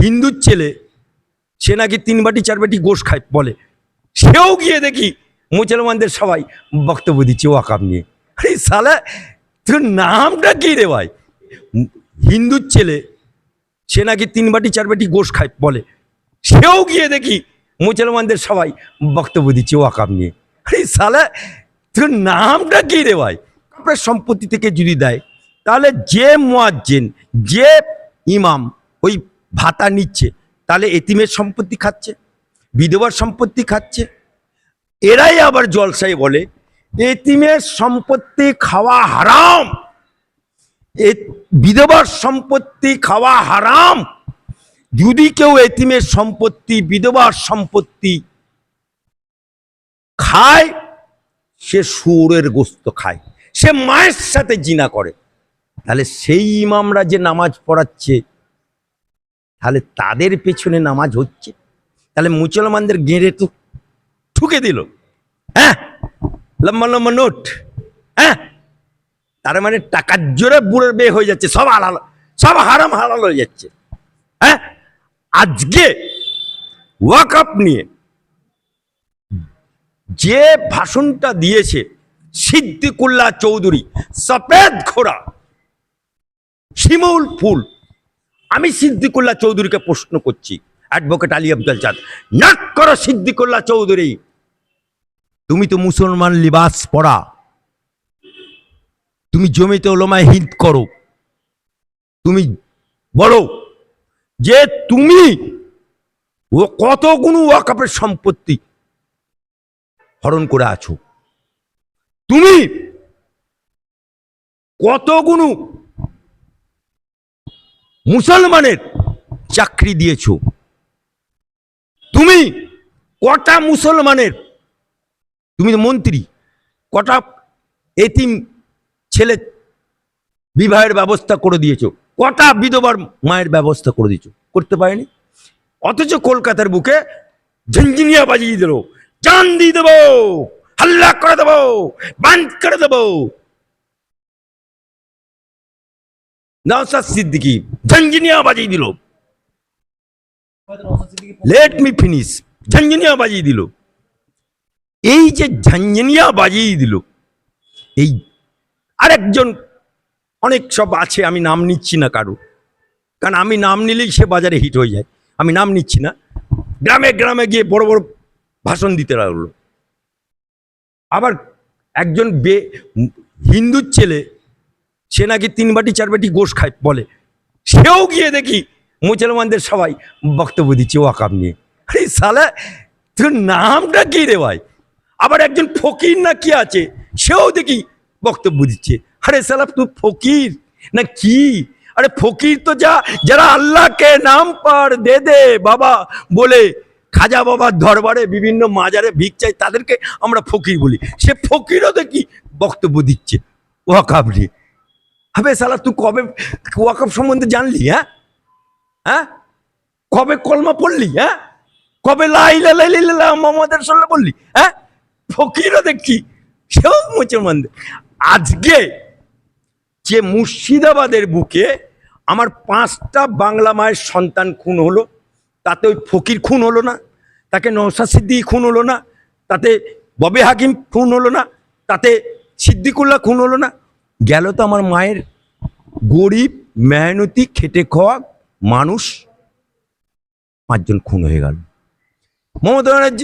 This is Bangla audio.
হিন্দুর ছেলে, সে নাকি তিন বাটি, চার বাটি গোশ খায়, বলে। সেও গিয়ে দেখি মুসলমানদের সবাই বক্তব্য দিচ্ছে ওয়াকাব নিয়ে। আরে সালা, তোর নামটা কি রে ভাই? হিন্দুর ছেলে, সে নাকি তিন বাটি, চার বাটি গোশ খায়, বলে। সেও গিয়ে দেখি মুসলমানদের সবাই বক্তব্য দিচ্ছে ওয়াকাব নিয়ে। আরে সালা, তোর নামটা কি রে ভাই? আপনার সম্পত্তি থেকে যদি দেয়, তাহলে যে মোয়াজ্জেন, যে ইমাম ওই ভাতা নিচ্ছে, তাহলে এতিমের সম্পত্তি খাচ্ছে, বিধবার সম্পত্তি খাচ্ছে। এরাই আবার জলসায় বলে, এতিমের সম্পত্তি খাওয়া হারাম। বিধবার সম্পত্তি খাওয়া হারাম। যদি কেউ এতিমের সম্পত্তি, বিধবার সম্পত্তি খায়, সে সুরের গোস্ত খায়, সে মায়ের সাথে জিনা করে। তাহলে সেই ইমামরা যে নামাজ পড়াচ্ছে তাহলে তাদের পেছনে নামাজ হচ্ছে। তাহলে মুসলমানদের গেঁড়ে তো ঠুকে দিল। হ্যাঁ? লম্বা লম্বা নোট। হ্যাঁ? তার মানে টাকার জোরে বুড়ের বে হয়ে যাচ্ছে, সব হালাল, সব হারাম হালাল হয়ে যাচ্ছে। হ্যাঁ? আজকে ওয়াকআপ নিয়ে যে ভাষণটা দিয়েছে সিদ্দিকুল্লাহ চৌধুরী, সফেদ ঘোড়া, শিমুল ফুল আমি সিদ্দিকুল্লাহ চৌধুরীকে প্রশ্ন করছি অ্যাডভোকেট আলী আব্দুল চাঁদ। নাক করো সিদ্দিকুল্লাহ চৌধুরী। তুমি তো মুসলমান লিবাস পড়া। তুমি জমিতে ওলমায় হিদ করো। তুমি বলো যে তুমি ও কতগুলো ওয়াকাপের সম্পত্তি হরণ করে আছো। তুমি কতগুলো মুসলমানের চাকরি দিয়েছ। তুমি কটা মুসলমানের, তুমি মন্ত্রী, কটা এতিম ছেলে বিবাহের ব্যবস্থা করে দিয়েছ, কটা বিধবার মায়ের ব্যবস্থা করে দিয়েছ, করতে পারেনি? অথচ কলকাতার বুকে ঝঞ্ঝিনিয়া বাজিয়ে দিল চান দিয়ে দেবো, হাল্লা করে দেবো বান্ধ করে দেবো নওসাদ সিদ্দিকি ঝঞ্ঝিনিয়া বাজিয়ে দিল। লেট মি ফিনিশ ঝঞ্ঝনিয়া বাজিয়ে দিল। এই যে ঝঞ্ঝনিয়া বাজিয়ে দিল, এই আরেকজন, অনেক সব আছে, আমি নাম নিচ্ছি না কারও। কারণ আমি নাম নিলেই সে বাজারে হিট হয়ে যায়। আমি নাম নিচ্ছি না। গ্রামে গ্রামে গিয়ে বড় বড় ভাষণ দিতে লাগল। আবার একজন বে হিন্দুর ছেলে সে নাকি তিন বাটি, চার বাটি গোশ খায়, বলে। সেও গিয়ে দেখি মুসলমানদের সবাই বক্তব্য দিচ্ছে ওয়াকাব নিয়ে। আরে সালা, তোর নামটা কি রে ভাই? আবার একজন ফকির না কি আছে? সেও দেখি বক্তব্য দিচ্ছে। আরে সালা, তুই ফকির না কি? আরে ফকির তো যা, যারা আল্লাহকে নাম পার দে দে বাবা বলে খাজা বাবার দরবারে বিভিন্ন মাজারে ভিক চাই, তাদেরকে আমরা ফকির বলি। সে ফকিরও দেখি বক্তব্য দিচ্ছে ওয়াকাব নিয়ে। হবে সালা তুই কবে ওয়াকফ সম্বন্ধে জানলি হ্যাঁ? হ্যাঁ? কবে কলমা পড়লি হ্যাঁ? কবে লাইলা লাইলা মোহাম্মদ রাসূলুল্লাহ বললি হ্যাঁ? ফকিরও দেখছি সেও মুসলমানদের। আজকে যে মুর্শিদাবাদের বুকে আমার পাঁচটা বাংলা মায়ের সন্তান খুন হলো, তাতে ওই ফকির খুন হলো না, তাকে নৌসা সিদ্দিক খুন হলো না, তাতে ববে হাকিম খুন হলো না, তাতে সিদ্দিকুল্লাহ খুন হলো না গেল তো আমার মায়ের গরিব, মেহনতি, খেটে খাওয়া মানুষ, পাঁচজন খুন হয়ে গেল। মমতা ব্যানার্জি